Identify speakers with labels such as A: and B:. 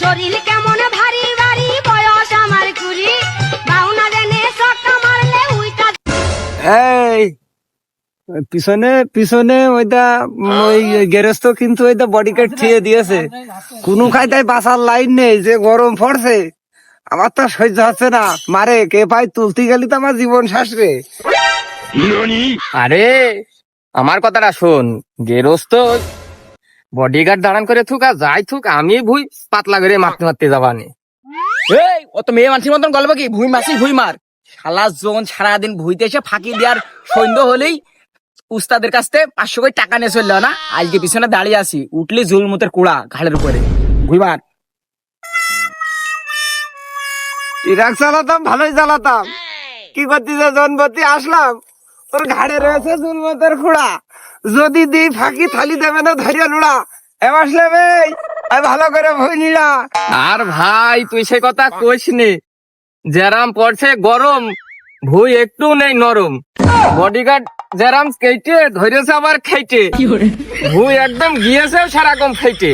A: শরীর কেমন ভারী ভারী বয়স আমার কুড়ি। বাউনা জেনে সক্কা মারলে উইটা
B: এই পিছনে পিছনে ওইটা ওই গেরস্ত কিন্তু ওইটা বডি কার্ড থিয়ে দিয়েছে। কোনো খাইতাই বাসার লাইন নেই যে গরম পড়ছে। আমার তো সহ্য হচ্ছে না। মারে কে পাই তুলতে গেলি তো আমার জীবন শাসরে
C: আরে আমার কথাটা শোন। গেরস্ত বডিগার্ড দাঁড়ান করে থুক আর যাই থুক আমি ভুই পাতলা করে মারতে মারতে যাবানি।
D: এই ও তো মেয়ে মানুষের মতন গল্প কি? ভুই মাসি ভুই মার। শালা জন সারাদিন ভুইতে এসে ফাঁকি দেওয়ার সৈন্য হলেই উস্তাদের কাছ থেকে পাঁচশো করে টাকা নিয়ে চলল না? আজকে পিছনে দাঁড়িয়ে আছি উঠলি জুলমুতের কুড়া ঘাড়ের উপরে। ভুই মার।
B: ইরাক চালাতাম ভালোই চালাতাম। কি করছিস জনপতি আসলাম। ওর ঘাড়ে রয়েছে জুলমতের খুঁড়া। যদি দিই ফাঁকি থালি দেবে না ধরিয়া লুড়া। এম আসলে ভাই ভালো করে ভই নিড়া।
C: আর ভাই তুই সে কথা কইস নি। যেরাম পড়ছে গরম ভুই একটু নেই নরম। বডিগার্ড যেরাম কেটে ধরেছে আবার খাইতে ভুই একদম গিয়েছে সারাকম খাইতে